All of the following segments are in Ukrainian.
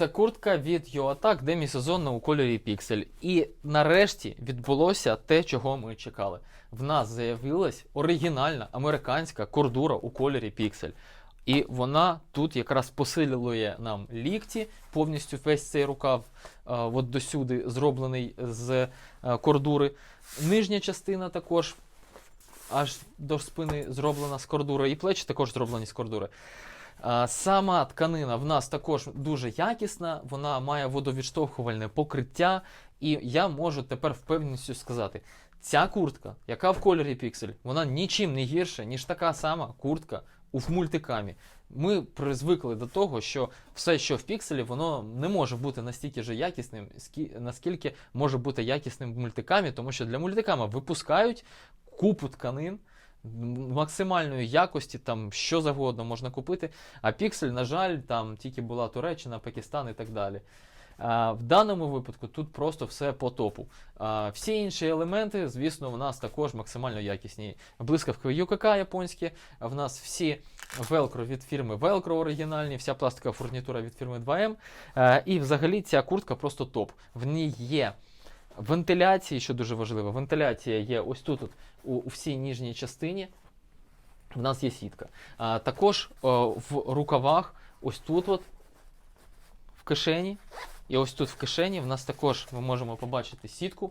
Це куртка від YoAttack демісезонна у кольорі піксель. І нарешті відбулося те, чого ми чекали. В нас з'явилась оригінальна американська кордура у кольорі піксель. І вона тут якраз посилює нам лікті, повністю весь цей рукав а, от досюди зроблений з е, кордури. Нижня частина також аж до спини зроблена з кордури, і плечі також зроблені з кордури. Сама тканина в нас також дуже якісна, вона має водовідштовхувальне покриття, і я можу тепер впевненістю сказати, ця куртка, яка в кольорі піксель, вона нічим не гірша, ніж така сама куртка у мультикамі. Ми призвикли до того, що все, що в пікселі, воно не може бути настільки же якісним, наскільки може бути якісним в мультикамі, тому що для мультикама випускають купу тканин максимальної якості, там що завгодно можна купити. А піксель, на жаль, там тільки була Туреччина, Пакистан і так далі. А, в даному випадку тут просто все по топу. А, всі інші елементи, звісно, у нас також максимально якісні. Блискавки UKK японські, в нас всі велкро від фірми Velcro оригінальні, вся пластикова фурнітура від фірми 2M. А, і взагалі ця куртка просто топ. В ній є вентиляції, що дуже важливо. Вентиляція є ось тут, от, у, у всій ніжній частині. В нас є сітка. А, також о, в рукавах, ось тут, от, в кишені. І ось тут в кишені в нас також ми можемо побачити сітку.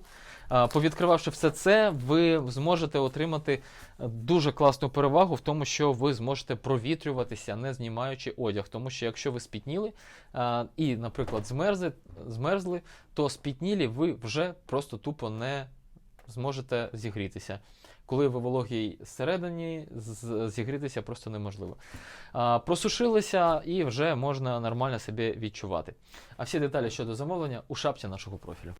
Повідкривавши все це, ви зможете отримати дуже класну перевагу в тому, що ви зможете провітрюватися, не знімаючи одяг. Тому що якщо ви спітніли і, наприклад, змерзли, то спітнілі ви вже просто тупо не зможете зігрітися. Коли ви вологій зсередині, зігрітися просто неможливо. А, просушилися і вже можна нормально себе відчувати. А всі деталі щодо замовлення у шапці нашого профілю.